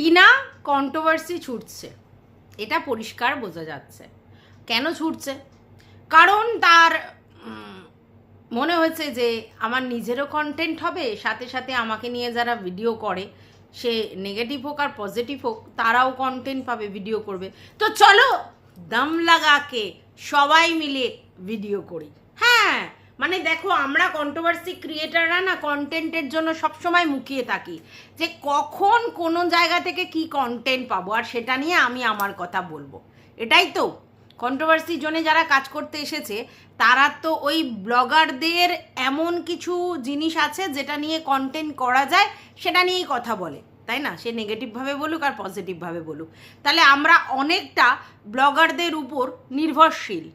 Tina controversy ছুটছে। এটা পরিষ্কার বোঝা যাচ্ছে। কেন ছুটছে? কারণ তার মনে হয়েছে যে আমার নিজেরও কন্টেন্ট হবে, সাথে সাথে আমাকে নিয়ে যারা ভিডিও করে, সে নেগেটিভ হোক আর পজিটিভ হোক, তারাও কন্টেন্ট পাবে ভিডিও করবে। তো চলো, দম লাগাকে সবাই মিলে ভিডিও করি। হ্যাঁ মানে দেখো, আমরা কন্ট্রোভার্সি ক্রিয়েটাররা না কন্টেন্টের জন্য সবসময় মুখিয়ে থাকি যে কখন কোনো জায়গা থেকে কি কন্টেন্ট পাবো, আর সেটা নিয়ে আমি আমার কথা বলব। এটাই তো। কন্ট্রোভার্সি জোনে যারা কাজ করতে এসেছে, তারা তো ওই ব্লগারদের এমন কিছু জিনিস আছে যেটা নিয়ে কন্টেন্ট করা যায়, সেটা নিয়েই কথা বলে, তাই না? সে নেগেটিভভাবে বলুক আর পজিটিভভাবে বলুক। তাহলে আমরা অনেকটা ব্লগারদের উপর নির্ভরশীল।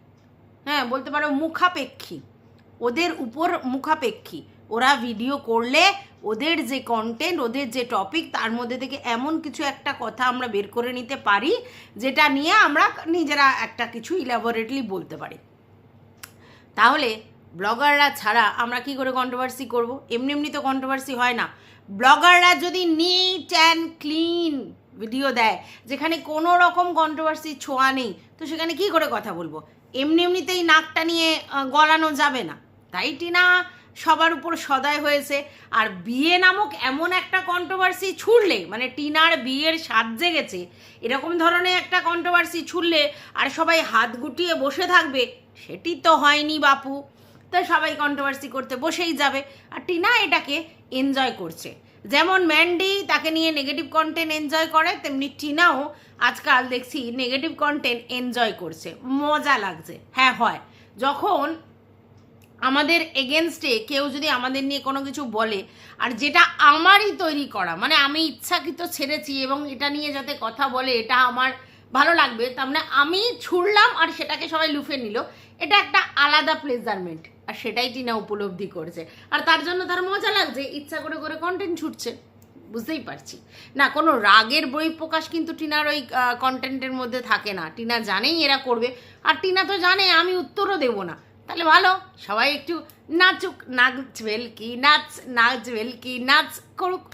হ্যাঁ বলতে পারো মুখাপেক্ষী। ওদের উপর মুখাপেক্ষী। ওরা ভিডিও করলে ওদের যে কন্টেন্ট ওদের যে টপিক তার মধ্যে থেকে এমন কিছু একটা কথা আমরা বের করে নিতে পারি, যেটা নিয়ে আমরা নিজেরা একটা কিছু ইলাবোরেটলি বলতে পারি। তাহলে ব্লগাররা ছাড়া আমরা কি করে কন্ট্রোভার্সি করব? এমনি এমনি তো কন্ট্রোভার্সি হয় না। ব্লগাররা যদি নিট অ্যান্ড ক্লিন ভিডিও দেয়, যেখানে কোনো রকম কন্ট্রোভার্সি ছোঁয়া নেই, তো সেখানে কি করে কথা বলব? এমনি এমনিতেই নাকটা নিয়ে গলানো যাবে না। তাই টিনা সবার উপর সদয় হয়েছে। আর বিয়ে নামক এমন একটা কন্ট্রোভার্সি ছুড়লে মানে টিনার বিয়ের স্বাদ জেগেছে, এরকম ধরনের একটা কন্ট্রোভার্সি ছুড়লে আর সবাই হাত গুটিয়ে বসে থাকবে, সেটি তো হয়নি বাপু। তো সবাই কন্ট্রোভার্সি করতে বসেই যাবে। আর টিনা এটাকে এনজয় করছে। যেমন ম্যান্ডি তাকে নিয়ে নেগেটিভ কন্টেন্ট এনজয় করে, তেমনি টিনাও আজকাল দেখছি নেগেটিভ কন্টেন্ট এনজয় করছে। মজা লাগছে। হ্যাঁ হয়। যখন আমাদের এগেনস্টে কেউ যদি আমাদের নিয়ে কোনো কিছু বলে, আর যেটা আমারই তৈরি করা মানে আমি ইচ্ছাকৃত ছেড়েছি এবং এটা নিয়ে যাতে কথা বলে, এটা আমার ভালো লাগবে, তার মানে আমি ছুড়লাম আর সেটাকে সবাই লুফে নিল, এটা একটা আলাদা প্লেজারমেন্ট আর সেটাই টিনা উপলব্ধি করছে। আর তার জন্য তার মজা লাগছে, ইচ্ছা করে করে কন্টেন্ট ছুটছে, বুঝতেই পারছি। না, কোনো রাগের বই প্রকাশ কিন্তু টিনার ওই কন্টেন্টের মধ্যে থাকে না। টিনা জানেই এরা করবে, আর টিনা তো জানে, আমি উত্তরও দেবো না। তাহলে ভালো, সবাই একটু নাচুক নাচ কি, নাচ নাচ কি, নাচ করুক।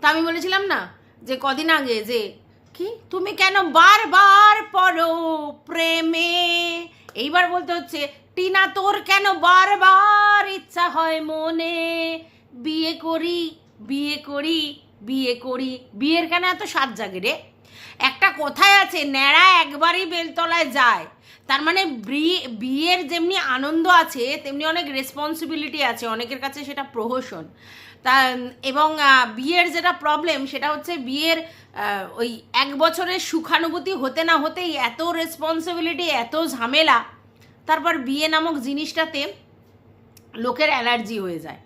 তা আমি বলেছিলাম না যে কদিন আগে যে, কি? তুমি কেন বারবার পড়ো প্রেমে? এইবার বলতে হচ্ছে, টিনা, তোর কেন বারবার ইচ্ছা হয় মনে? বিয়ে করি বিয়ে করি বিয়ে করি। বিয়ের কেন এত সাত জাগে রে? একটা কথায় আছে, ন্যাড়া একবারই বেলতলায় যায়। তার মানে বিয়ের যেমনি আনন্দ আছে, তেমনি অনেক রেসপন্সিবিলিটি আছে, অনেকের কাছে সেটা প্রহসন। তা, এবং বিয়ের যেটা প্রবলেম সেটা হচ্ছে বিয়ের ওই এক বছরের সুখানুভূতি হতে না হতেই এত রেসপন্সিবিলিটি এত ঝামেলা, তারপর বিয়ে নামক জিনিসটাতে লোকের অ্যালার্জি হয়ে যায়।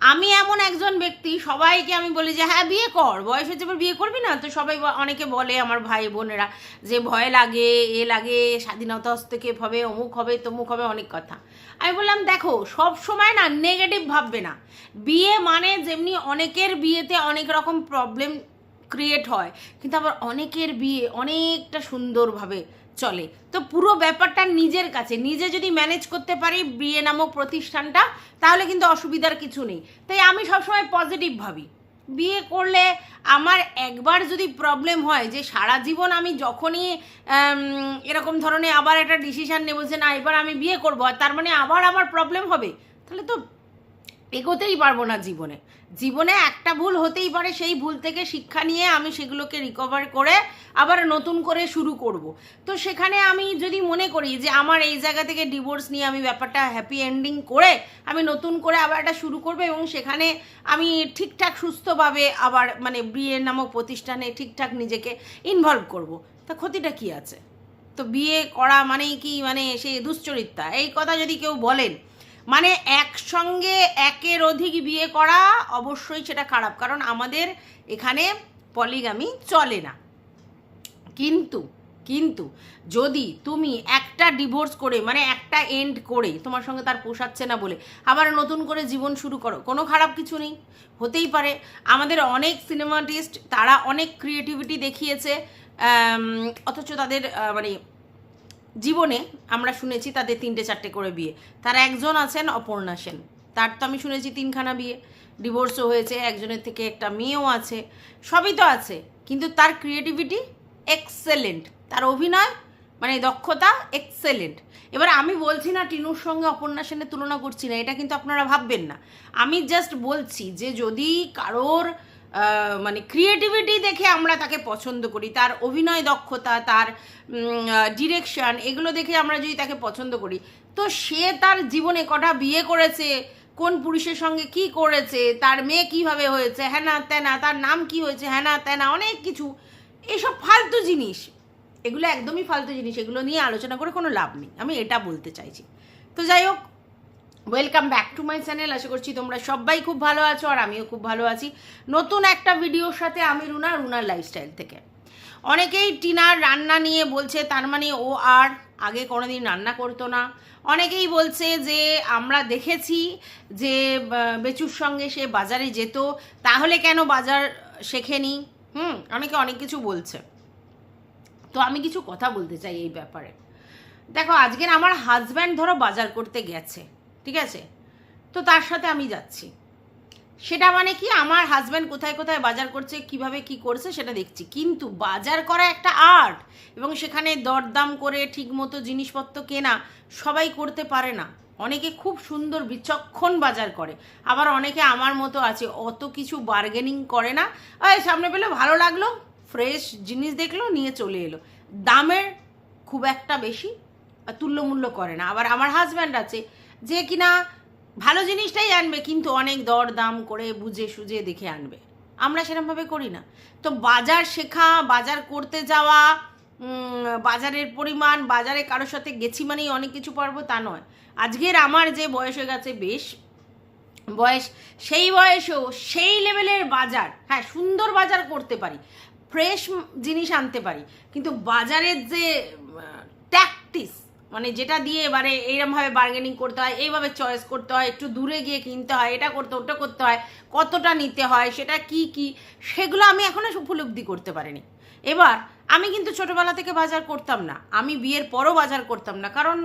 আমি এমন একজন ব্যক্তি, সবাইকে আমি বলি যে হ্যাঁ বিয়ে কর, বয়স হচ্ছে বিয়ে করবি না? তো সবাই অনেকে বলে আমার ভাই বোনেরা যে, ভয় লাগে, এ লাগে, স্বাধীনতা হস্তক্ষেপ হবে, অমুক হবে, তমুক হবে, অনেক কথা। আমি বললাম, দেখো, সব সময় না নেগেটিভ ভাববে না। বিয়ে মানে যেমনি অনেকের বিয়েতে অনেক রকম প্রবলেম ক্রিয়েট হয়, কিন্তু আবার অনেকের বিয়ে অনেকটা সুন্দরভাবে চলে। তো পুরো ব্যাপারটা নিজের কাছে। নিজে যদি ম্যানেজ করতে পারি বিয়ে নামক প্রতিষ্ঠানটা, তাহলে কিন্তু অসুবিধার কিছু নেই। তাই আমি সবসময় পজিটিভ ভাবি। বিয়ে করলে আমার একবার যদি প্রবলেম হয় যে সারা জীবন আমি যখনই এরকম ধরনের আবার একটা ডিসিশান নেব যে না, এবার আমি বিয়ে করব, আর তার মানে আবার আমার প্রবলেম হবে, তাহলে তো এগোতেই পারব না জীবনে। জীবনে একটা ভুল হতেই পারে, সেই ভুল থেকে শিক্ষা নিয়ে আমি সেগুলোকে রিকভার করে আবার নতুন করে শুরু করব। তো সেখানে আমি যদি মনে করি যে আমার এই জায়গা থেকে ডিভোর্স নিয়ে আমি ব্যাপারটা হ্যাপি এন্ডিং করে আমি নতুন করে আবার এটা শুরু করব এবং সেখানে আমি ঠিকঠাক সুস্থভাবে আবার মানে বিয়ে নামক প্রতিষ্ঠানে ঠিকঠাক নিজেকে ইনভলভ করব। তা ক্ষতিটা কি আছে? তো বিয়ে করা মানেই কি মানে সে দুশ্চরিত্রা? এই কথা যদি কেউ বলেন মানে একসঙ্গে একের অধিক বিয়ে করা অবশ্যই সেটা খারাপ, কারণ আমাদের এখানে পলিগামি চলে না। কিন্তু কিন্তু যদি তুমি একটা ডিভোর্স করে মানে একটা এন্ড করে, তোমার সঙ্গে তার পোষাচ্ছে না বলে, আবার নতুন করে জীবন শুরু করো, কোনো খারাপ কিছু নেই, হতেই পারে। আমাদের অনেক সিনেমাটিস্ট তারা অনেক ক্রিয়েটিভিটি দেখিয়েছে অথচ তাদের মানে জীবনে আমরা শুনেছি তাদের তিনটে চারটে করে বিয়ে। তার একজন আছেন, অপর্ণা সেন। তার তো আমি শুনেছি তিনখানা বিয়ে। ডিভোর্সও হয়েছে, একজনের থেকে একটা মেয়েও আছে, সবই তো আছে। কিন্তু তার ক্রিয়েটিভিটি এক্সেলেন্ট তার অভিনয় মানে দক্ষতা এক্সেলেন্ট এবার আমি বলছি না টিনুর সঙ্গে অপর্ণা সেনের তুলনা করছি না, এটা কিন্তু আপনারা ভাববেন না। আমি জাস্ট বলছি যে যদি কারোর মানে ক্রিয়েটিভিটি দেখে আমরা তাকে পছন্দ করি, তার অভিনয় দক্ষতা, তার ডিরেকশন এগুলো দেখে আমরা যদি তাকে পছন্দ করি, তো সে তার জীবনে কটা বিয়ে করেছে, কোন পুরুষের সঙ্গে কি করেছে, তার মেয়ে কীভাবে হয়েছে হ্যানা ত্যানা তার নাম কি হয়েছে হ্যানা ত্যানা অনেক কিছু, এসব ফালতু জিনিস, এগুলো একদমই ফালতু জিনিস, এগুলো নিয়ে আলোচনা করে কোনো লাভ নেই, আমি এটা বলতে চাইছি। তো যাই হোক welcome back to my channel আশা করছি তোমরা সবাই খুব ভালো আছো আর আমিও খুব ভালো আছি। নতুন একটা ভিডিওর সাথে আমি রুনা, রুনার লাইফস্টাইল থেকে। অনেকেই টিনার রান্না নিয়ে বলছে, তার মানে ও আর আগে কোনোদিন রান্না করতো না। অনেকেই বলছে যে, আমরা দেখেছি যে বেচুর সঙ্গে সে বাজারে যেত, তাহলে কেন বাজার শেখেনি? হুম, অনেকে অনেক কিছু বলছে। তো আমি কিছু কথা বলতে চাই এই ব্যাপারে। দেখো, আজকের আমার হাজব্যান্ড ধরো বাজার করতে গেছে। ঠিক আছে? তো তার সাথে আমি যাচ্ছি। সেটা মানে কি? আমার হাজব্যান্ড কোথায় কোথায় বাজার করছে, কীভাবে কি করছে সেটা দেখছি। কিন্তু বাজার করা একটা আর্ট এবং সেখানে দরদাম করে ঠিকমতো জিনিসপত্র কেনা সবাই করতে পারে না। অনেকে খুব সুন্দর বিচক্ষণ বাজার করে। আবার অনেকে আমার মতো আছে, অত কিছু বার্গেনিং করে না। সামনে পেলে ভালো লাগল ফ্রেশ জিনিস দেখল, নিয়ে চলে এলো। দামের খুব একটা বেশি তুল্যমূল্য করে না। আবার আমার হাজব্যান্ড আছে যে কিনা ভালো জিনিসটাই আনবে, কিন্তু অনেক দর দাম করে বুঝে সুঝে দেখে আনবে। আমরা সেরকমভাবে করি না। তো বাজার শেখা, বাজার করতে যাওয়া বাজারের পরিমাণ, বাজারে কারোর সাথে গেছি মানেই অনেক কিছু পারব তা নয়। আজকের আমার যে বয়স হয়ে গেছে, বেশ বয়স, সেই বয়সেও সেই লেভেলের বাজার হ্যাঁ সুন্দর বাজার করতে পারি, ফ্রেশ জিনিস আনতে পারি, কিন্তু বাজারের যে ট্যাকটিস মানে যেটা দিয়ে এবারে এইরমভাবে বার্গেনিং করতে হয়, এইভাবে চয়েস করতে হয়, একটু দূরে গিয়ে কিনতে হয়, এটা করতে, ওটা করতে হয়, কতটা নিতে হয়, সেটা কি কি, সেগুলো আমি এখনও উপলব্ধি করতে পারিনি। এবার আমি কিন্তু ছোটোবেলা থেকে বাজার করতাম না, আমি বিয়ের পরও বাজার করতাম না, কারণ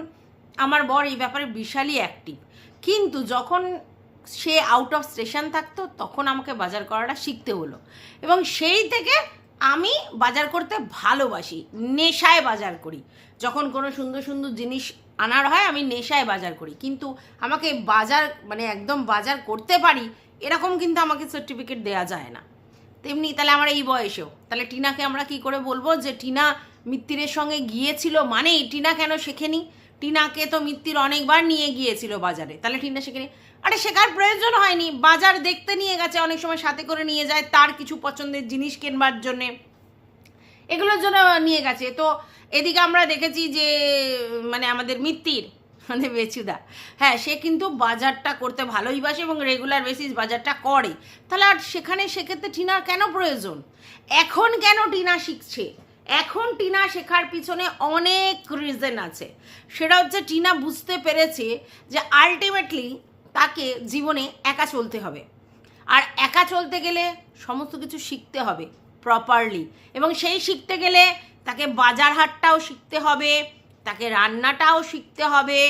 আমার বর এই ব্যাপারে বিশালই অ্যাক্টিভ কিন্তু যখন সে আউট অফ স্টেশন থাকতো, তখন আমাকে বাজার করাটা শিখতে হলো। এবং সেই থেকে আমি বাজার করতে ভালোবাসি, নেশায় বাজার করি। যখন কোনো সুন্দর সুন্দর জিনিস আনার হয়, আমি নেশায় বাজার করি। কিন্তু আমাকে বাজার মানে একদম বাজার করতে পারি, এরকম কিন্তু আমাকে সার্টিফিকেট দেওয়া যায় না। তেমনি তাহলে আমার এই বয়সেও। তাহলে টিনাকে আমরা কি করে বলব যে, টিনা মিত্তিরের সঙ্গে গিয়েছিল মানেই টিনা কেন শেখেনি? টিনাকে তো মিত্তির অনেকবার নিয়ে গিয়েছিল বাজারে। তাহলে টিনা শেখেনি। আরে শেখার প্রয়োজন হয়নি। বাজার দেখতে নিয়ে গেছে, অনেক সময় সাথে করে নিয়ে যায়, তার কিছু পছন্দের জিনিস কেনবার জন্যে। এগুলোর জন্য নিয়ে গেছে। তো এদিকে আমরা দেখেছি যে মানে আমাদের মিত্তির মানে বেচুদা হ্যাঁ সে কিন্তু বাজারটা করতে ভালোই বাসে এবং রেগুলার বেসিস বাজারটা করে। তাহলে আর সেখানে সেক্ষেত্রে টিনার কেন প্রয়োজন? এখন কেন টিনা শিখছে? এখন টিনা শেখার পিছনে অনেক রিজন আছে। সেটা হচ্ছে টিনা বুঝতে পেরেছে যে আলটিমেটলি তাকে জীবনে একা চলতে হবে। আর একা চলতে গেলে সমস্ত কিছু শিখতে হবে প্রপারলি এবং সেই শিখতে গেলে তাকে বাজার হাটটাও শিখতে হবে, তাকে রান্নাটাও শিখতে হবে,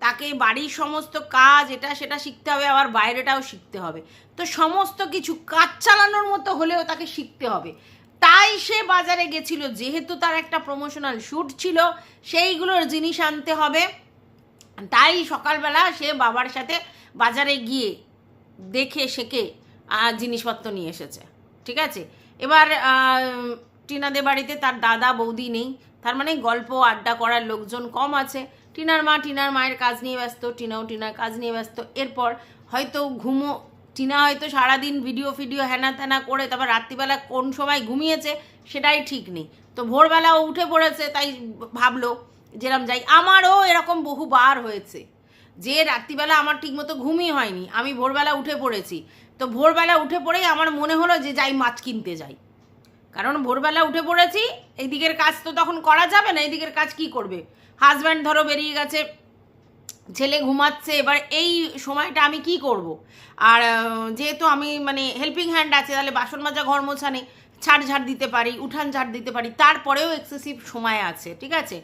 তাকে বাড়ির সমস্ত কাজ এটা সেটা শিখতে হবে, আবার বাইরেটাও শিখতে হবে। তো সমস্ত কিছু কাজ চালানোর মতো হলেও তাকে শিখতে হবে। তাই সে বাজারে গেছিল, যেহেতু তার একটা প্রমোশনাল শ্যুট ছিল, সেইগুলোর জিনিস আনতে হবে। তাই সকালবেলা সে বাবার সাথে বাজারে গিয়ে দেখে, শেখে জিনিসপত্র নিয়ে এসেছে। ঠিক আছে? এবার টিনাদের বাড়িতে তার দাদা, বৌদি নেই। তার মানে গল্প, আড্ডা করার লোকজন কম আছে। টিনার মা টিনার মায়ের কাজ নিয়ে ব্যস্ত, টিনাও টিনার কাজ নিয়ে ব্যস্ত। এরপর হয়তো ঘুমো, টিনা হয়তো সারাদিন ভিডিও, ফিডিও হ্যানা ত্যানা করে তারপর রাত্রিবেলা কোন সময় ঘুমিয়েছে সেটাই ঠিক নেই। তো ভোরবেলা উঠে পড়েছে, তাই ভাবলো, যেরম যাই। আমারও এরকম বহুবার হয়েছে। যে রাত্রিবেলা আমার ঠিকমতো ঘুমই হয়নি, আমি ভোরবেলা উঠে পড়েছি। তো ভোরবেলা উঠে পড়েই আমার মনে হলো যে যাই মাছ কিনতে যাই। কারণ ভোরবেলা উঠে পড়েছি এই দিকের কাজ তো তখন করা যাবে না এই দিকের কাজ কি করবে? হাজব্যান্ড ধরো বেরিয়ে গেছে, ছেলে ঘুমাচ্ছে, এবার এই সময়টা আমি কি করব? আর যেহেতু আমি মানে হেল্পিং হ্যান্ড আছে, তাহলে বাসন মাজা, ঘর মোছা নেই ছাড় ঝাড় দিতে পারি, উঠান ঝাড় দিতে পারি, তারপরেও এক্সেসিভ সময় আছে, ঠিক আছে?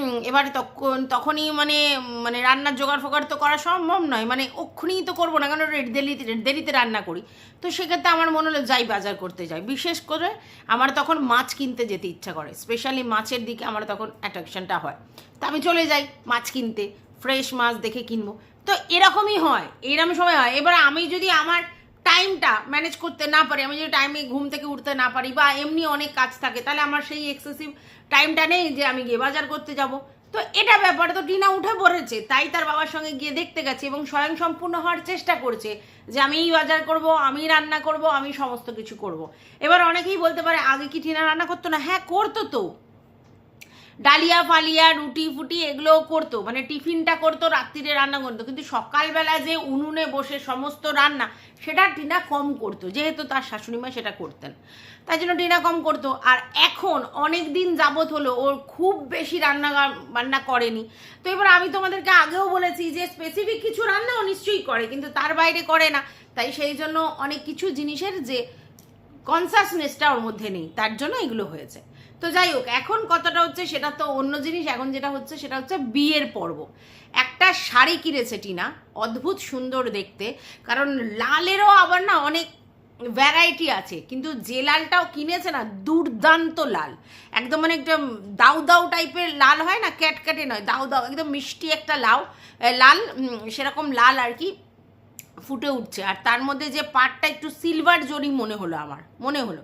এবারে তখন, তখনই মানে মানে রান্নার জোগাড় ফোগাড় তো করা সম্ভব নয়। মানে অক্ষুনিই তো করব না কারণ রে- দেরিতে দেরিতে রান্না করি। তো সেক্ষেত্রে আমার মনে হলো যাই বাজার করতে যাই। বিশেষ করে আমার তখন মাছ কিনতে যেতে ইচ্ছা করে। স্পেশালি মাছের দিকে আমার তখন অ্যাট্রাকশনটা হয়। তা আমি চলে যাই মাছ কিনতে ফ্রেশ মাছ দেখে কিনবো। তো এরকমই হয় এরকম সময় হয়। এবার আমি যদি আমার টাইমটা ম্যানেজ করতে না পারি, আমি যদি টাইমে ঘুম থেকে উঠতে না পারি বা এমনি অনেক কাজ থাকে, তাহলে আমার সেই এক্সেসিভ টাইমটা নেই যে আমি গিয়ে বাজার করতে যাব। তো এটা ব্যাপারে তো টিনা উঠে পড়েছে, তাই তার বাবার সঙ্গে গিয়ে দেখতে গেছে এবং স্বয়ং সম্পূর্ণ হওয়ার চেষ্টা করছে যে আমিই বাজার করব, আমি রান্না করব, আমি সমস্ত কিছু করব। এবার অনেকেই বলতে পারে, আগে কি টিনা রান্না করতো না? হ্যাঁ করতো তো। ডালিয়া ফালিয়া, রুটি ফুটি এগুলোও করতো। মানে টিফিনটা করতো রাত্রিরে রান্না করতো। কিন্তু সকালবেলা যে উনুনে বসে সমস্ত রান্না, সেটা টিনা কম করতো। যেহেতু তার শাশুড়িমা সেটা করতেন। তাই জন্য টিনা কম করতো। আর এখন অনেক দিন যাবত হলো ওর খুব বেশি রান্না বান্না করেনি। তো এবার আমি তোমাদেরকে আগেও বলেছি যে স্পেসিফিক কিছু রান্না ও নিশ্চয়ই করে, কিন্তু তার বাইরে করে না। তাই সেই জন্য অনেক কিছু জিনিসের যে কনসাসনেসটা ওর মধ্যে নেই। তার জন্য এগুলো হয়েছে। তো যাই হোক, এখন কথাটা হচ্ছে সেটা তো অন্য জিনিস, এখন যেটা হচ্ছে সেটা হচ্ছে বিয়ের পর্ব। একটা শাড়ি কিনেছে টিনা, অদ্ভুত সুন্দর দেখতে, কারণ লালেরও আবার না অনেক ভ্যারাইটি আছে, কিন্তু যে লালটাও কিনেছে না, দুর্দান্ত লাল। একদম মানে একটা দাউ দাউ টাইপের লাল হয় না, ক্যাটক্যাটে নয়, দাউ দাউ, একদম মিষ্টি একটা লাউ লাল সেরকম লাল আর কি ফুটে উঠছে। আর তার মধ্যে যে পাটটা একটু সিলভার জরি মনে হলো আমার, মনে হলো।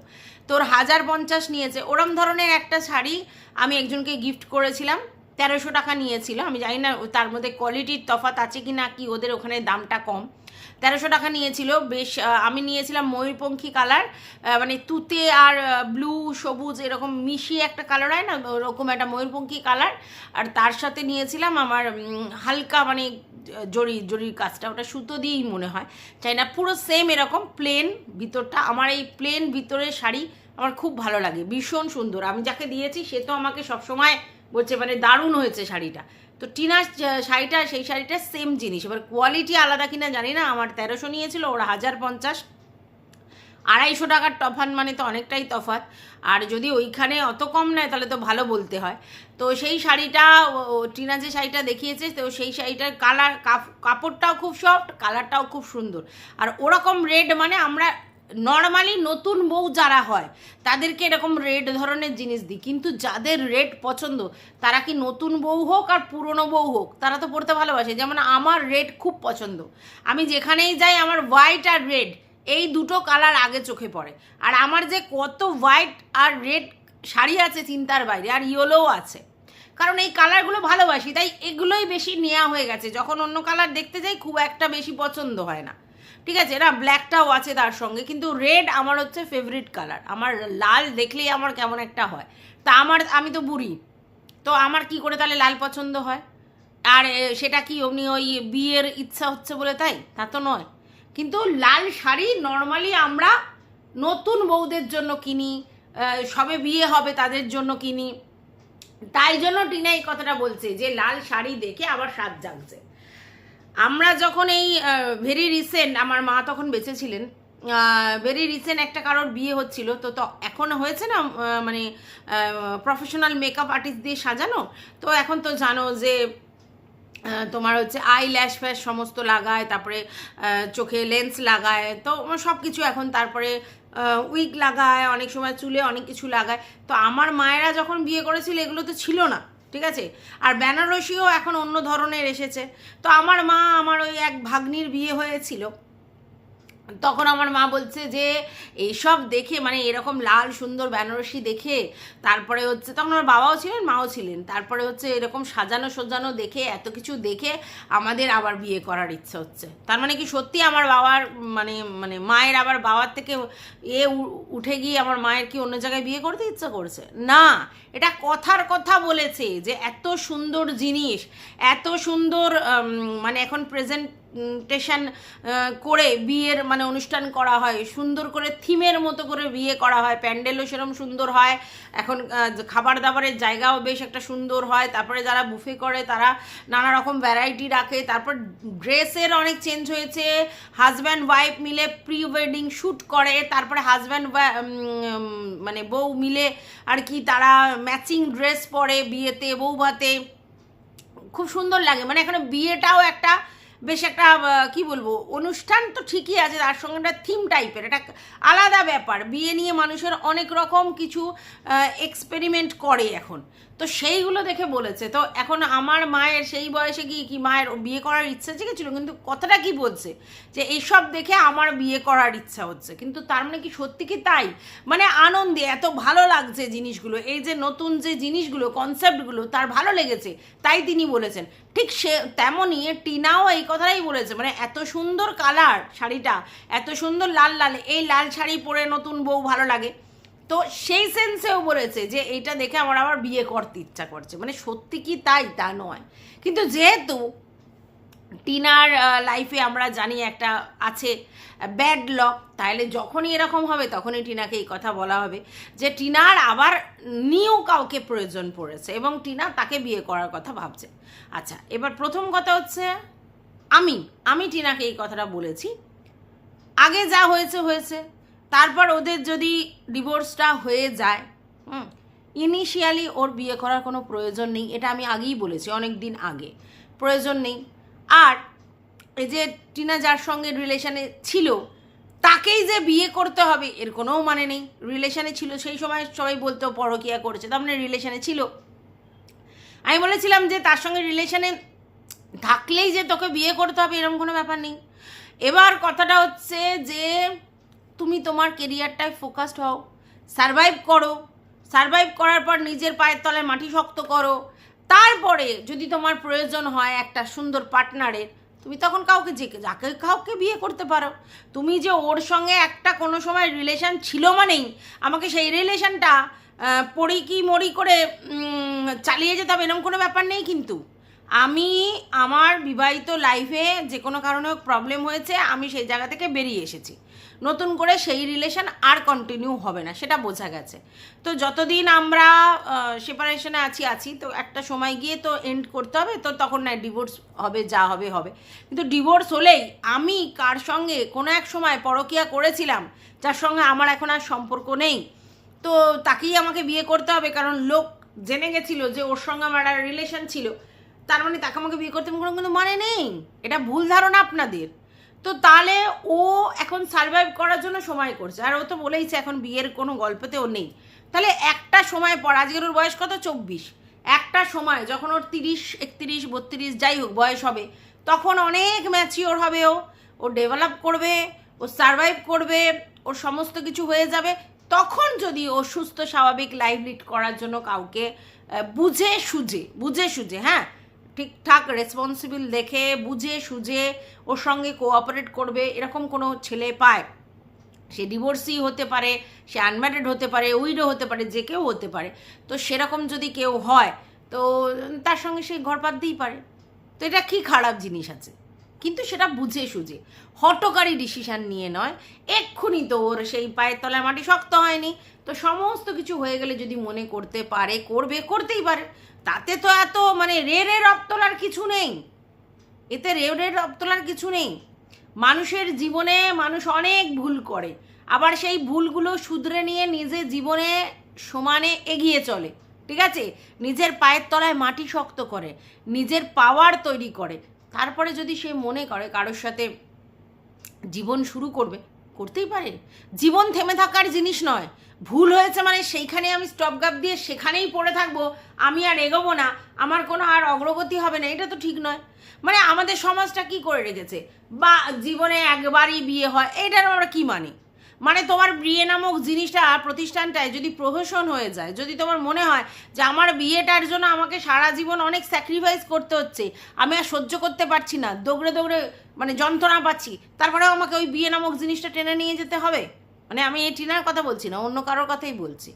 তোর হাজার পঞ্চাশ নিয়েছে। ওরম ধরনের একটা শাড়ি আমি একজনকে গিফট করেছিলাম। তেরোশো টাকা নিয়েছিল। আমি জানি না তার মধ্যে কোয়ালিটির তফাৎ আছে কি না কি ওদের ওখানে দামটা কম। তেরোশো টাকা নিয়েছিল। বেশ আমি নিয়েছিলাম ময়ূরপঙ্খী কালার মানে তুতে আর ব্লু সবুজ এরকম মিশিয়ে একটা কালার হয় না? ওরকম একটা ময়ূরপঙ্খী কালার আর তার সাথে নিয়েছিলাম আমার হালকা মানে জরি, জরির কাজটা ওটা সুতো দিয়েই মনে হয়। চাই না, পুরো সেম এরকম প্লেন ভিতরটা, আমার এই প্লেন ভিতরের শাড়ি আমার খুব ভালো লাগে, ভীষণ সুন্দর। আমি যাকে দিয়েছি, সে তো আমাকে সবসময় বলছে মানে দারুণ হয়েছে শাড়িটা। তো টিনার শাড়িটা, সেই শাড়িটা সেম জিনিস। এবার কোয়ালিটি আলাদা কিনা জানি না, আমার তেরোশো নিয়েছিল, ওরা হাজার পঞ্চাশ। আড়াইশো টাকার তফাৎ মানে তো অনেকটাই তফাৎ। আর যদি ওইখানে অত কম নেয়, তাহলে তো ভালো বলতে হয়। তো সেই শাড়িটা টিনা যে শাড়িটা দেখিয়েছে, তো সেই শাড়িটার কালার কাপড়টাও খুব সফট, কালারটাও খুব সুন্দর। আর ওরকম রেড মানে আমরা নর্মালি নতুন বউ যারা হয়, তাদেরকে এরকম রেড ধরনের জিনিস দিই। কিন্তু যাদের রেড পছন্দ, তারা কি নতুন বউ হোক আর পুরনো বউ হোক, তারা তো পড়তে ভালোবাসে। যেমন আমার রেড খুব পছন্দ। আমি যেখানেই যাই, আমার হোয়াইট আর রেড। এই দুটো কালার আগে চোখে পড়ে। আর আমার যে কত হোয়াইট আর রেড শাড়ি আছে চিন্তার বাইরে, আর ইয়েলোও আছে। কারণ এই কালারগুলো ভালোবাসি, তাই এগুলোই বেশি নেওয়া হয়ে গেছে। যখন অন্য কালার দেখতে যাই, খুব একটা বেশি পছন্দ হয় না। ঠিক আছে, না ব্ল্যাকটাও আছে তার সঙ্গে, কিন্তু রেড আমার হচ্ছে ফেভারিট কালার আমার লাল দেখলেই আমার কেমন একটা হয়। তা আমার, আমি তো বুড়ি। তো আমার কি করে তাহলে লাল পছন্দ হয়? আর সেটা কি অমনি ওই বিয়ের ইচ্ছা হচ্ছে বলে তাই? তা তো নয়। কিন্তু লাল শাড়ি নর্মালি আমরা নতুন বউদের জন্য কিনি সবে বিয়ে হবে তাদের জন্য কিনি। তাই জন্য টিনা এই কথাটা বলছে যে লাল শাড়ি দেখে আবার স্বাদ জাগছে। আমরা যখন এই ভেরি রিসেন্ট আমার মা তখন বেঁচে ছিলেন ভেরি রিসেন্ট একটা কারোর বিয়ে হচ্ছিল, তো তো এখন হয়েছে না মানে প্রফেশনাল মেকআপ আর্টিস্ট দিয়ে সাজানো? তো এখন তো জানো যে তোমার হচ্ছে আই ল্যাশ ফ্যাশ সমস্ত লাগায়, তারপরে চোখে লেন্স লাগায়, তো সব কিছু এখন তারপরে উইক লাগায়, অনেক সময় চুলে অনেক কিছু লাগায়। তো আমার মায়েরা যখন বিয়ে করেছিল, এগুলো তো ছিল না, ঠিক আছে? আর বেনারসিও এখন অন্য ধরনের এসেছে। তো আমার মা আমার ওই এক ভাগ্নির বিয়ে হয়েছিল। তখন আমার মা বলছে যে, এইসব দেখে মানে এরকম লাল সুন্দর বেনারসি দেখে, তারপরে হচ্ছে, তখন আমার বাবাও ছিলেন, মাও ছিলেন। তারপরে হচ্ছে এরকম সাজানো সাজানো দেখে, এত কিছু দেখে আমাদের আবার বিয়ে করার ইচ্ছা হচ্ছে। তার মানে কি সত্যি আমার বাবার মানে মানে মায়ের আবার বাবার থেকে এ উঠে গিয়ে আমার মায়ের কি অন্য জায়গায় বিয়ে করতে ইচ্ছা করছে? না। এটা কথার কথা বলেছে যে, এত সুন্দর জিনিস, এত সুন্দর মানে এখন প্রেজেন্ট প্রেজেন্টেশন করে বিয়ের মানে অনুষ্ঠান করা হয়। সুন্দর করে থিমের মতো করে বিয়ে করা হয়। প্যান্ডেলও সেরকম সুন্দর হয়। এখন খাবার দাবারের জায়গাও বেশ একটা সুন্দর হয়। তারপরে যারা বুফে করে, তারা নানা রকম ভ্যারাইটি রাখে। তারপর ড্রেসের অনেক চেঞ্জ হয়েছে। হাজব্যান্ড ওয়াইফ মিলে প্রি ওয়েডিং শ্যুট করে। তারপরে হাজব্যান্ড মানে বউ মিলে আর কি তারা ম্যাচিং ড্রেস পরে বিয়েতে বউ ভাতে খুব সুন্দর লাগে। মানে এখানে বিয়েটাও একটা বেশ একটা কি বলব, অনুষ্ঠান তো ঠিকই আছে, তার সঙ্গে একটা থিম টাইপের এটা আলাদা ব্যাপার। বিয়ে নিয়ে মানুষের অনেক রকম কিছু এক্সপেরিমেন্ট করে এখন। তো সেইগুলো দেখে বলেছে। তো এখন আমার মায়ের সেই বয়সে কি কি মায়ের বিয়ে করার ইচ্ছা জেগেছিল? কিন্তু কথাটা কি বলছে? যে এইসব দেখে আমার বিয়ে করার ইচ্ছা হচ্ছে। কিন্তু তার মানে কি সত্যি কি তাই? মানে আনন্দে এত ভালো লাগছে জিনিসগুলো, এই যে নতুন যে জিনিসগুলো কনসেপ্টগুলো তার ভালো লেগেছে, তাই তিনি বলেছেন। ঠিক সে তেমনই টিনাও এই কথাটাই বলেছে মানে এত সুন্দর কালার শাড়িটা, এত সুন্দর লাল লাল, এই লাল শাড়ি পরে নতুন বউ ভালো লাগে। তো সেই সেন্সেও বলেছে যে এইটা দেখে আমার আবার বিয়ে করতে ইচ্ছা করছে। মানে সত্যি কি তাই তা নয়। কিন্তু যেহেতু টিনার লাইফে আমরা জানি একটা আছে ব্যাড লক তাহলে যখনই এরকম হবে তখনই টিনাকে এই কথা বলা হবে যে টিনার আবার নিউ কাউকে প্রয়োজন পড়েছে এবং টিনা তাকে বিয়ে করার কথা ভাবছে। আচ্ছা এবার প্রথম কথা হচ্ছে আমি আমি টিনাকে এই কথাটা বলেছি। আগে যা হয়েছে হয়েছে। তারপর ওদের যদি ডিভোর্সটা হয়ে যায়, হুম ইনিশিয়ালি ওর বিয়ে করার কোনো প্রয়োজন নেই, এটা আমি আগেই বলেছি অনেক দিন আগে, প্রয়োজন নেই। আর এই যে টিনা যার সঙ্গে রিলেশানে ছিল, তাকেই যে বিয়ে করতে হবে, এর কোনো মানে নেই। রিলেশানে ছিল, সেই সময় সবাই বলতো, পরকিয়া করেছে, তার মানে রিলেশানে ছিল। আমি বলেছিলাম যে তার সঙ্গে রিলেশানে থাকলেই যে তোকে বিয়ে করতে হবে, এরকম কোনো ব্যাপার নেই। এবার কথাটা হচ্ছে যে তুমি তোমার কেরিয়ারটায় ফোকাসড হও। সারভাইভ করো। সারভাইভ করার পর নিজের পায়ের তলায় মাটি শক্ত করো। তারপরে যদি তোমার প্রয়োজন হয় একটা সুন্দর পার্টনারের তুমি তখন কাউকে যে যাকে কাউকে বিয়ে করতে পারো। তুমি যে ওর সঙ্গে একটা কোনো সময় রিলেশন ছিল মানেই আমাকে সেই রিলেশনটা পড়ি কি মরি করে চালিয়ে যেতে হবে এরকম কোনো ব্যাপার নেই কিন্তু। আমি আমার বিবাহিত লাইফে যে কোনো কারণে প্রবলেম হয়েছে, আমি সেই জায়গা থেকে বেরিয়ে এসেছি। নতুন করে সেই রিলেশন আর কন্টিনিউ হবে না, সেটা বোঝা গেছে। তো যতদিন আমরা সেপারেশনে আছি আছি, তো একটা সময় গিয়ে তো এন্ড করতে হবে, তো তখন না ডিভোর্স হবে, যা হবে হবে। কিন্তু ডিভোর্স হলেই আমি কার সঙ্গে কোনো এক সময় পরকিয়া করেছিলাম, যার সঙ্গে আমার এখন আর সম্পর্ক নেই, তো তাকেই আমাকে বিয়ে করতে হবে, কারণ লোক জেনে গেছিল যে ওর সঙ্গে আমার রিলেশন ছিল, তার মানে তাকে আমাকে বিয়ে করতে কোনো কিন্তু মানে নেই। এটা ভুল ধারণা আপনাদের। তো তাহলে ও এখন সার্ভাইভ করার জন্য সময় করছে। আর ও তো বলেইছে এখন বিয়ের কোনো গল্পতেও নেই। তাহলে একটা সময় পর, আজকের ওর বয়স কত? চব্বিশ। একটা সময়, যখন ওর তিরিশ, একত্রিশ, বত্রিশ, যাই হোক, বয়স হবে, তখন অনেক ম্যাচিওর হবে ও। ও ডেভেলপ করবে, ও সার্ভাইভ করবে, ওর সমস্ত কিছু হয়ে যাবে। তখন যদি ও সুস্থ, স্বাভাবিক লাইফ লিড করার জন্য কাউকে বুঝে সুঝে বুঝে সুঝে হ্যাঁ? ঠিকঠাক রেসপন্সিবল দেখে, বুঝে, সুঝে, ওর সঙ্গে কোঅপারেট করবে, এরকম কোনো ছেলে পায়। সে ডিভোর্সি হতে পারে, সে আনম্যারিড হতে পারে উইডো হতে পারে, যে কেউ হতে পারে। তো সেরকম যদি কেউ হয়, তো তার সঙ্গে সে ঘর পাততেই পারে। তো এটা কি খারাপ জিনিস আছে? কিন্তু সেটা বুঝে সুঝে। হটকারী ডিসিশান নিয়ে নয়। এক্ষুনি তো ওর সেই পায়ের তলায় মাটি শক্ত হয়নি। তো সমস্ত কিছু হয়ে গেলে যদি মনে করতে পারে, করবে, করতেই পারে। তাতে তো এত মানে রে রে রব তোলার কিছু নেই। এতে রে রে তোলার কিছু নেই। মানুষের জীবনে মানুষ অনেক ভুল করে। আবার সেই ভুলগুলো শুধরে নিয়ে নিজে জীবনে সমানে এগিয়ে চলে। ঠিক আছে? নিজের পায়ের তলায় মাটি শক্ত করে, নিজের পাওয়ার তৈরি করে। তারপরে যদি সে মনে করে কারোর সাথে জীবন শুরু করবে করতেই পারে? জীবন থেমে থাকার জিনিস নয়। ভুল হয়েছে মানে সেইখানে আমি স্টপ গাপ দিয়ে সেখানেই পড়ে থাকব। আমি আর এগোবো না। আমার কোনো আর অগ্রগতি হবে না। এটা তো ঠিক নয়। মানে আমাদের সমাজটা কি করে রেখেছে? বা জীবনে একবারই বিয়ে হয়, এটার আমরা কি মানি? মানে তোমার বিয়ে নামক জিনিসটা প্রতিষ্ঠানটায় যদি প্রহসন হয়ে যায়, যদি তোমার মনে হয় যে আমার বিয়েটার জন্য আমাকে সারা জীবন অনেক স্যাক্রিফাইস করতে হচ্ছে, আমি আর সহ্য করতে পারছি না, দৌড়ে দৌড়ে মানে যন্ত্রণা পাচ্ছি, তারপরেও আমাকে ওই বিয়ে নামক জিনিসটা টেনে নিয়ে যেতে হবে? মানে আমি এই টিনার কথা বলছি না, অন্য কারোর কথাই বলছি।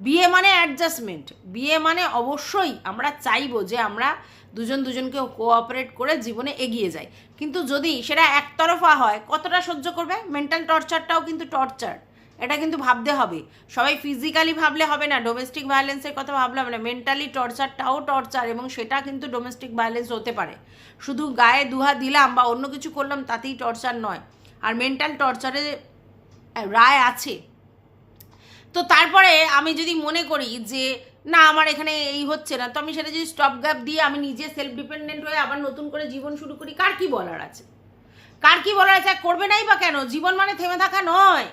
বিয়ে মানে অ্যাডজাস্টমেন্ট বিয়ে মানে অবশ্যই আমরা চাইব যে আমরা দুজন দুজনকে কোঅপারেট করে জীবনে এগিয়ে যাই। কিন্তু যদি সেটা একতরফা হয়, কতটা সহ্য করবে? মেন্টাল টর্চারটাও কিন্তু টর্চার এটা কিন্তু ভাবতে হবে। সবাই ফিজিক্যালি ভাবলে হবে না ডোমেস্টিক ভায়োলেন্সের কথা ভাবলে হবে না। মেন্টালি টর্চারটাও টর্চার এবং সেটা কিন্তু ডোমেস্টিক ভায়োলেন্স হতে পারে। শুধু গায়ে দুহা দিলাম বা অন্য কিছু করলাম, তাতেই টর্চার নয়। আর মেন্টাল টর্চারে রায় আছে। তো তারপরে আমি যদি মনে করি যে, না, আমার এখানে এই হচ্ছে না, তো আমি সেটা যদি স্টপ গ্যাপ দিয়ে আমি নিজে সেলফ ডিপেন্ডেন্ট হয়ে আবার নতুন করে জীবন শুরু করি, কার কি বলার আছে? কার কি বলার আছে? করবে নাই বা কেন? জীবন মানে থেমে থাকা নয়।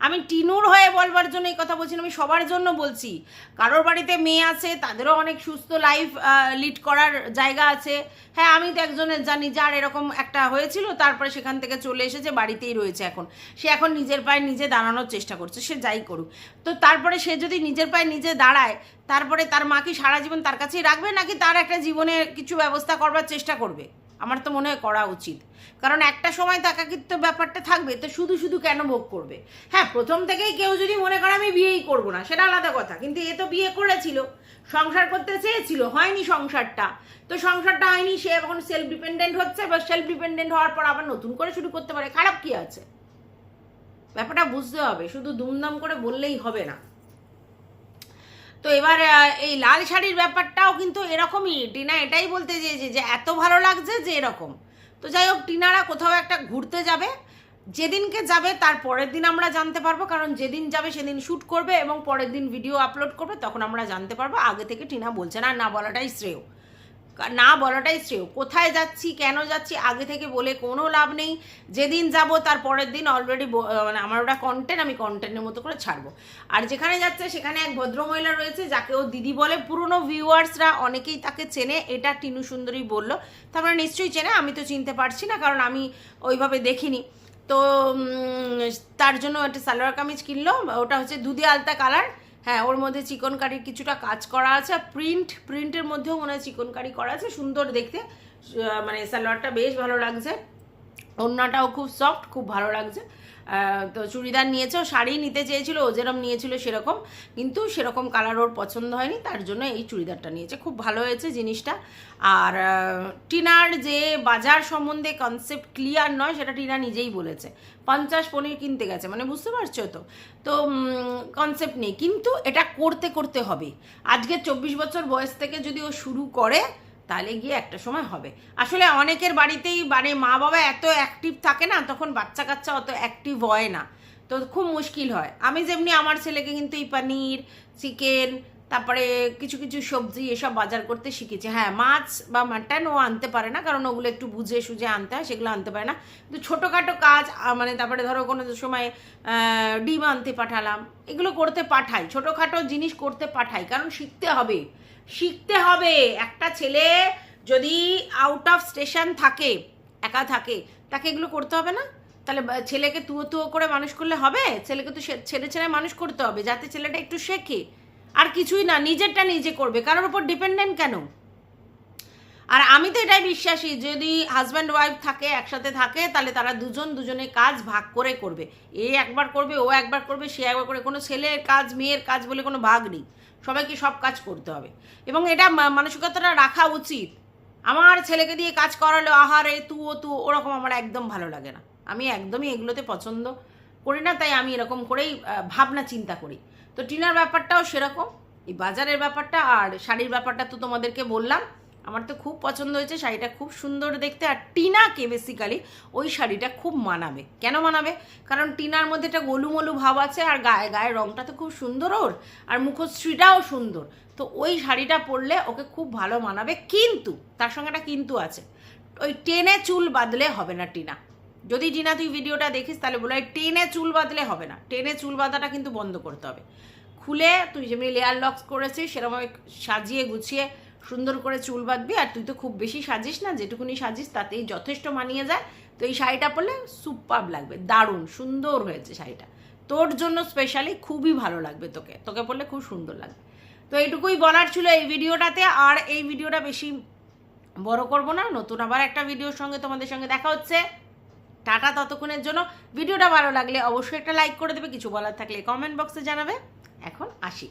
আমি টিনুর হয়ে বলবার জন্য এই কথা বলছি আমি সবার জন্য বলছি। কারোর বাড়িতে মেয়ে আছে, তাদেরও অনেক সুস্থ লাইফ লিড করার জায়গা আছে। হ্যাঁ আমি তো একজনের জানি যার এরকম একটা হয়েছিল, তারপরে সেখান থেকে চলে এসেছে, বাড়িতেই রয়েছে এখন। সে এখন নিজের পায়ে নিজে দাঁড়ানোর চেষ্টা করছে, সে যাই করুক। তো তারপরে সে যদি নিজের পায়ে নিজে দাঁড়ায়, তারপরে তার মা কি সারা জীবন তার কাছেই রাখবে, নাকি তার একটা জীবনে কিছু ব্যবস্থা করবার চেষ্টা করবে? আমার তো মনে হয় করা উচিত। কারণ একটা সময় একাকিত্ব ব্যাপারটা থাকবে, তো শুধু শুধু কেন ভোগ করবে? হ্যাঁ প্রথম থেকেই কেউ যদি মনে করে আমি বিয়েই করব না, সেটা আলাদা কথা। কিন্তু এ তো বিয়ে করেছিল, সংসার করতে চেয়েছিল, হয়নি সংসারটা। তো সংসারটা হয়নি, সে এখন সেলফ ডিপেন্ডেন্ট হচ্ছে বা সেলফ ডিপেন্ডেন্ট হওয়ার পর আবার নতুন করে শুরু করতে পারে। খারাপ কি আছে? ব্যাপারটা বুঝতে হবে, শুধু দুমদাম করে বললেই হবে না। তো এবার এই লাল শাড়ির ব্যাপারটাও কিন্তু এরকমই, টিনা এটাই বলতে চেয়েছে যে, এত ভালো লাগছে যে এরকম। তো যাই হোক, টিনারা কোথাও একটা ঘুরতে যাবে। যেদিনকে যাবে, তার পরের দিন আমরা জানতে পারব, কারণ যেদিন যাবে, সেদিন শ্যুট করবে এবং পরের দিন ভিডিও আপলোড করবে, তখন আমরা জানতে পারব। আগে থেকে টিনা বলছে না না বলাটাই শ্রেয়। না বলাটাই শ্রেয়। কোথায় যাচ্ছি, কেন যাচ্ছি, আগে থেকে বলে কোনো লাভ নেই। যেদিন যাব, তার পরের দিন অলরেডি মানে আমার ওটা কন্টেন্ট আমি কন্টেন্টের মতো করে ছাড়বো। আর যেখানে যাচ্ছে, সেখানে এক ভদ্রমহিলা রয়েছে, যাকে ও দিদি বলে পুরনো ভিউয়ার্সরা অনেকেই তাকে চেনে। এটা টিনু সুন্দরী বলল। তারপরে নিশ্চয়ই চেনে, আমি তো চিনতে পারছি না, কারণ আমি ওইভাবে দেখিনি। তো তার জন্য একটা সালোয়ার কামিজ কিনলো, ওটা হচ্ছে দুধে আলতা কালার হ্যাঁ ওর মধ্যে চিকন কারির কিছুটা কাজ করা আছে, আর প্রিন্ট প্রিন্টের মধ্যেও মনে হয় চিকন কারি আছে, সুন্দর দেখতে। মানে সালোয়ারটা বেশ ভালো লাগছে। ওড়নাটাও খুব সফট খুব ভালো লাগছে। তো চুড়িদার নিয়েছে শাড়ি নিতে চেয়েছিল, ও যেরকম নিয়েছিল সেরকম। কিন্তু সেরকম কালার ওর পছন্দ হয়নি, তার জন্য এই চুড়িদারটা নিয়েছে। খুব ভালো হয়েছে জিনিসটা। আর টিনার যে বাজার সম্বন্ধে কনসেপ্ট ক্লিয়ার নয়, সেটা টিনা নিজেই বলেছে। পঞ্চাশ পনির কিনতে গেছে মানে বুঝতে পারছ তো? তো কনসেপ্ট নেই। কিন্তু এটা করতে করতে হবে। আজকে চব্বিশ বছর বয়স থেকে যদি ও শুরু করে তাহলে গিয়ে একটা সময় হবে। আসলে অনেকের বাড়িতেই মানে মা বাবা এত অ্যাক্টিভ থাকে না, তখন বাচ্চা কাচ্চা অত অ্যাক্টিভ হয় না। তো খুব মুশকিল হয়। আমি যেমনি আমার ছেলেকে কিন্তু এই পনির চিকেন তারপরে কিছু কিছু সবজি এসব বাজার করতে শিখেছে। হ্যাঁ মাছ বা মাটন ও আনতে পারে না, কারণ ওগুলো একটু বুঝে সুঝে আনতে হয়, সেগুলো আনতে পারে না। কিন্তু ছোটোখাটো কাজ মানে তারপরে ধরো কোনো সময় ডিম আনতে পাঠালাম, এগুলো করতে পাঠাই। ছোটোখাটো জিনিস করতে পাঠাই, কারণ শিখতে হবে। শিখতে হবে। একটা ছেলে যদি আউট অফ স্টেশন থাকে, একা থাকে, তাকে এগুলো করতে হবে না? তাহলে ছেলেকে তুয়ো তুয়ো করে মানুষ করলে হবে? ছেলেকে তো ছেড়ে ছেড়ে মানুষ করতে হবে, যাতে ছেলেটা একটু শেখে। আর কিছুই না, নিজেরটা নিজে করবে। কারোর উপর ডিপেন্ডেন্ট কেন? আর আমি তো এটাই বিশ্বাসী, যদি হাজব্যান্ড ওয়াইফ থাকে, একসাথে থাকে, তাহলে তারা দুজন দুজনে কাজ ভাগ করে করবে। এ একবার করবে, ও একবার করবে, সে একবার করে, কোনো ছেলের কাজ, মেয়ের কাজ বলে কোনো ভাগ নেই। সবাইকে সব কাজ করতে হবে। এবং এটা মানসিকতাটা রাখা উচিত। আমার ছেলেকে দিয়ে কাজ করালো আহারে তু ও তু, ওরকম আমার একদম ভালো লাগে না। আমি একদমই এগুলোতে পছন্দ করি না, তাই আমি এরকম করেই ভাবনা চিন্তা করি। তো টিনার ব্যাপারটাও সেরকম, এই বাজারের ব্যাপারটা আর শাড়ির ব্যাপারটা তো তোমাদেরকে বললাম। আমার তো খুব পছন্দ হয়েছে, শাড়িটা খুব সুন্দর দেখতে। আর টিনাকে বেসিক্যালি ওই শাড়িটা খুব মানাবে। কেন মানাবে? কারণ টিনার মধ্যে একটা গোলুমলু ভাব আছে আর গায়ে, গায়ের রংটা তো খুব সুন্দর ওর। আর মুখশ্রীটাও সুন্দর। তো ওই শাড়িটা পরলে ওকে খুব ভালো মানাবে। কিন্তু, তার সঙ্গে একটা কিন্তু আছে। ওই টেনে চুল বাদলে হবে না টিনা। যদি টিনা তুই ভিডিওটা দেখিস, তাহলে বলো টেনে চুল বাদলে হবে না। টেনে চুল বাঁধাটা কিন্তু বন্ধ করতে হবে। খুলে তুই যেমনি লেয়ার লক্স করেছিস সেরকম সাজিয়ে গুছিয়ে সুন্দর করে চুল বাঁধবি আর তুই তো খুব বেশি সাজিস না, যেটুকুনি সাজিস তাতেই যথেষ্ট মানিয়ে যায়। তো এই শাড়িটা পরলে সুপার লাগবে, দারুণ, সুন্দর হয়েছে শাড়িটা। তোর জন্য স্পেশালি খুবই ভালো লাগবে তোকে তোকে পরলে খুব সুন্দর লাগবে। তো এইটুকুই বলার ছিল এই ভিডিওটাতে, আর এই ভিডিওটা বেশি বড় করব না, নতুন আবার একটা ভিডিওর সঙ্গে তোমাদের সঙ্গে দেখা হচ্ছে। টাটা ততক্ষণের জন্য। ভিডিওটা ভালো লাগলে অবশ্যই একটা লাইক করে দেবে, কিছু বলার থাকলে কমেন্ট বক্সে জানাবে। এখন আসি।